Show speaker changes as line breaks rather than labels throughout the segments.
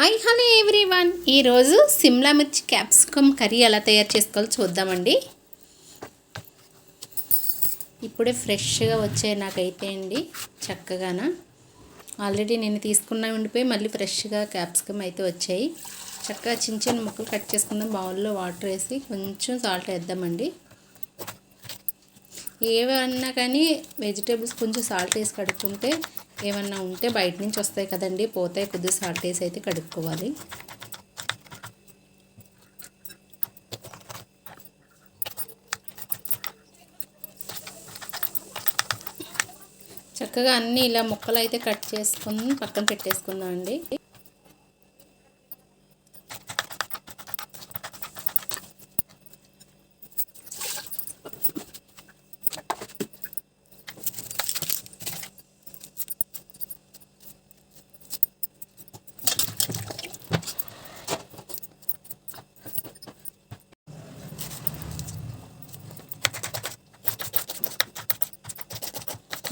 Hi hello everyone ఈరోజు సిమ్లా మిర్చి capsicum curry ఎలా తయారు చేసుకోవాలో చూద్దామండి. ఇప్పుడే ఫ్రెష్గా వచ్చాయి నాకైతే అండి చక్కగాన. ఆల్రెడీ నేను తీసుకున్న ఉండిపోయి మళ్ళీ ఫ్రెష్గా క్యాప్సికమ్ అయితే వచ్చాయి. చక్కగా చిన్న చిన్న ముక్కలు కట్ చేసుకుందాం బౌల్లో వాటర్ వేసి కొంచెం సాల్ట్ వేద్దామండి. ఏవన్నా కానీ వెజిటేబుల్స్ కొంచెం సాల్ట్ వేసి కడుక్కుంటే ఏమన్నా ఉంటే బయట నుంచి వస్తాయి కదండి. పోతాయి కొద్దిగా సాల్ట్ వేసి అయితే కడుక్కోవాలి. చక్కగా అన్నీ ఇలా ముక్కలు అయితే కట్ చేసుకుని పక్కన పెట్టేసుకుందాం అండి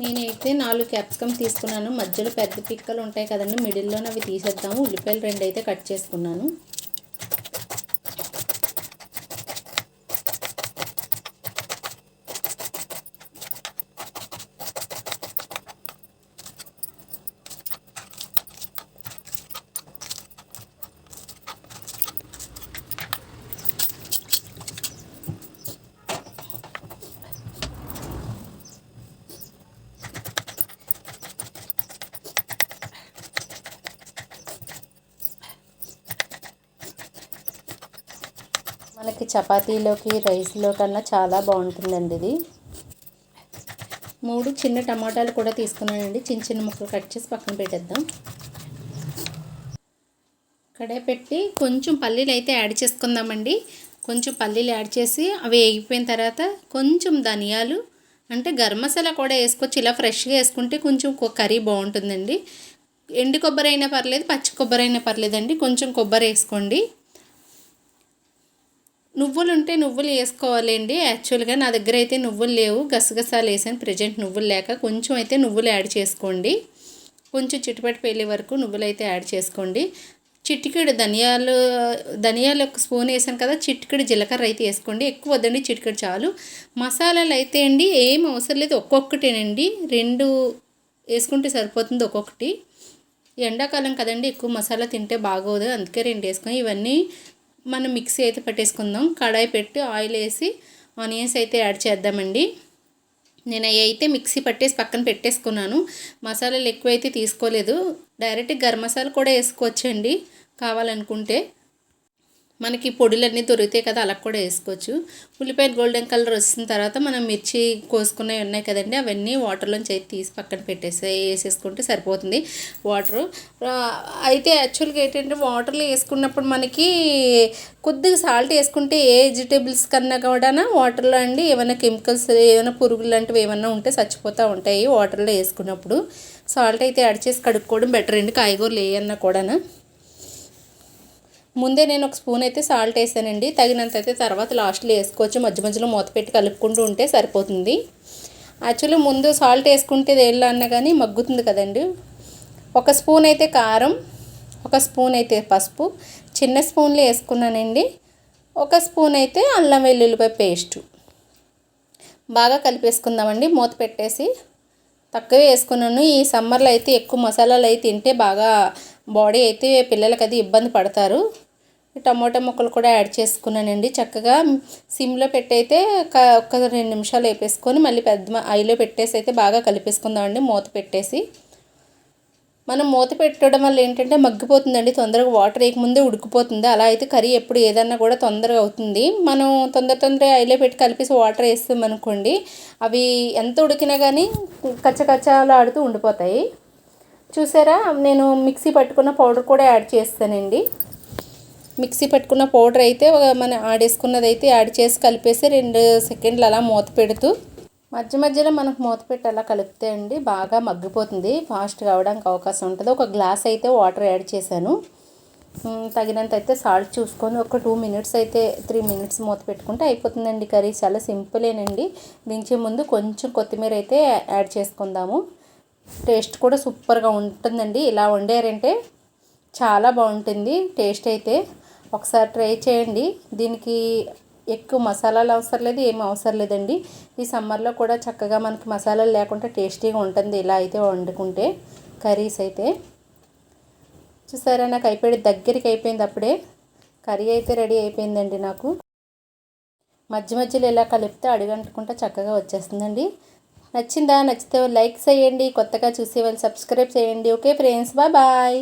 నేనైతే నాలుగు క్యాప్సికమ్ తీసుకున్నాను. మధ్యలో పెద్ద పిక్కలు ఉంటాయి కదండి మిడిల్లో అవి తీసేద్దాము. ఉల్లిపాయలు రెండు అయితే కట్ చేసుకున్నాను. మనకి చపాతీలోకి రైస్లో కన్నా చాలా బాగుంటుందండి ఇది. మూడు చిన్న టమాటాలు కూడా తీసుకున్నానండి. చిన్న చిన్న ముక్కలు కట్ చేసి పక్కన పెట్టేద్దాం. కడాయి పెట్టి కొంచెం పల్లీలు అయితే యాడ్ చేసుకుందామండి. కొంచెం పల్లీలు యాడ్ చేసి అవి వేగిపోయిన తర్వాత కొంచెం ధనియాలు అంటే గరం మసాలా కూడా వేసుకోవచ్చు. ఇలా ఫ్రెష్గా వేసుకుంటే కొంచెం కర్రీ బాగుంటుందండి. ఎండు కొబ్బరి అయినా పర్లేదు పచ్చి కొబ్బరి అయినా పర్లేదండి. కొంచెం కొబ్బరి వేసుకోండి. నువ్వులు ఉంటే నువ్వులు వేసుకోవాలండి. యాక్చువల్గా నా దగ్గర అయితే నువ్వులు లేవు. గసగసాలు వేసాను. ప్రజెంట్ నువ్వులు లేక కొంచెం అయితే నువ్వులు యాడ్ చేసుకోండి. కొంచెం చిట్టుపట్టి పెళ్ళే వరకు నువ్వులు అయితే యాడ్ చేసుకోండి. చిటికెడు ధనియాలు ధనియాలు ఒక స్పూన్ వేసాను కదా చిటికెడు జీలకర్ర అయితే వేసుకోండి. ఎక్కువ వద్దండి చిటికెడు చాలు. మసాలాలు అయితే అండి ఏం అవసరం లేదు. ఒక్కొక్కటేనండి. రెండు వేసుకుంటే సరిపోతుంది ఒక్కొక్కటి. ఎండాకాలం కదండి ఎక్కువ మసాలా తింటే బాగోదు. అందుకే రెండు వేసుకొని ఇవన్నీ మనం మిక్సీ అయితే పెట్టేసుకుందాం. కడాయి పెట్టి ఆయిల్ వేసి ఆనియన్స్ అయితే యాడ్ చేద్దామండి. నేను అవి అయితే మిక్సీ పట్టేసి పక్కన పెట్టేసుకున్నాను. మసాలాలు ఎక్కువైతే తీసుకోలేదు. డైరెక్ట్ గరం మసాలా కూడా వేసుకోవచ్చండి కావాలనుకుంటే. మనకి పొడులన్నీ దొరుకుతాయి కదా అలా కూడా వేసుకోవచ్చు. ఉల్లిపాయలు గోల్డెన్ కలర్ వచ్చిన తర్వాత మనం మిర్చి కోసుకున్నవి ఉన్నాయి కదండి అవన్నీ వాటర్లోంచి అయితే తీసి పక్కన పెట్టేసి వేసేసుకుంటే సరిపోతుంది వాటరు అయితే యాక్చువల్గా ఏంటంటే వాటర్లో వేసుకున్నప్పుడు మనకి కొద్దిగా సాల్ట్ వేసుకుంటే ఏ వెజిటేబుల్స్ కన్నా కూడా వాటర్లో అండి ఏమైనా కెమికల్స్ ఏమైనా పురుగులు లాంటివి ఏమైనా ఉంటే చచ్చిపోతూ ఉంటాయి వాటర్లో వేసుకున్నప్పుడు. సాల్ట్ అయితే యాడ్ చేసి కడుక్కోవడం బెటర్ అండి కాయగూరలు వేయన్నా కూడా ముందే నేను ఒక స్పూన్ అయితే సాల్ట్ వేసానండి. తగినంత అయితే తర్వాత లాస్ట్లో వేసుకోవచ్చు. మధ్య మధ్యలో మూత పెట్టి కలుపుకుంటూ ఉంటే సరిపోతుంది. యాక్చువల్లీ ముందు సాల్ట్ వేసుకుంటే దేళ్ళు అన్నా కానీ మగ్గుతుంది కదండి. ఒక స్పూన్ అయితే కారం ఒక స్పూన్ అయితే పసుపు చిన్న స్పూన్లు వేసుకున్నానండి. ఒక స్పూన్ అయితే అల్లం వెల్లుల్లిపాయ పేస్టు. బాగా కలిపేసుకుందామండి. మూత పెట్టేసి తక్కువ వేసుకున్నాను. ఈ సమ్మర్లో అయితే ఎక్కువ మసాలాలు అయితే తింటే బాగా బాడీ అయితే పిల్లలకి అది ఇబ్బంది పడతారు. టమాటా ముక్కలు కూడా యాడ్ చేసుకున్నానండి. చక్కగా సిమ్లో పెట్టయితే ఒక రెండు నిమిషాలు వేపేసుకొని మళ్ళీ పెద్ద ఐలో పెట్టేసి అయితే బాగా కలిపేసుకుందామండి మూత పెట్టేసి. మనం మూత పెట్టడం వల్ల ఏంటంటే మగ్గిపోతుందండి తొందరగా వాటర్ వేయకముందే ఉడికిపోతుంది. అలా అయితే కర్రీ ఎప్పుడు ఏదన్నా కూడా తొందరగా అవుతుంది. మనం తొందర తొందరగా ఐలో పెట్టి కలిపేసి వాటర్ వేస్తాం అనుకోండి అవి ఎంత ఉడికినా కానీ కచ్చకచ్చాలు ఆడుతూ ఉండిపోతాయి. చూసారా? నేను మిక్సీ పట్టుకున్న పౌడర్ కూడా యాడ్ చేస్తానండి. మిక్సీ పెట్టుకున్న పౌడర్ అయితే మన ఆడేసుకున్నది అయితే యాడ్ చేసి కలిపేసి రెండు సెకండ్లు అలా మూత పెడుతూ మధ్య మధ్యలో మనకు మూత పెట్టి అలా కలిపితే అండి బాగా మగ్గిపోతుంది. ఫాస్ట్ కావడానికి అవకాశం ఉంటుంది. ఒక గ్లాస్ అయితే వాటర్ యాడ్ చేశాను. తగినంత అయితే సాల్ట్ చూసుకొని ఒక టూ మినిట్స్ అయితే త్రీ మినిట్స్ మూత పెట్టుకుంటే అయిపోతుందండి కర్రీ. చాలా సింపులేనండి. దించే ముందు కొంచెం కొత్తిమీర అయితే యాడ్ చేసుకుందాము. టేస్ట్ కూడా సూపర్గా ఉంటుందండి. ఇలా వండారంటే చాలా బాగుంటుంది టేస్ట్ అయితే. ఒకసారి ట్రై చేయండి. దీనికి ఎక్కువ మసాలాలు అవసరం లేదు ఏమి అవసరం లేదండి. ఈ సమ్మర్లో కూడా చక్కగా మనకి మసాలాలు లేకుండా టేస్టీగా ఉంటుంది. ఇలా అయితే వండుకుంటే కర్రీస్ అయితే. చూసారా నాకు అయిపోయి దగ్గరికి అయిపోయింది అప్పుడే. కర్రీ అయితే రెడీ అయిపోయిందండి నాకు. మధ్య మధ్యలో ఇలా కలిపితే అడుగంటుకుంటే చక్కగా వచ్చేస్తుందండి. నచ్చిందా? నచ్చితే లైక్ చేయండి. కొత్తగా చూసే వాళ్ళు సబ్స్క్రైబ్ చేయండి. Okay friends bye bye.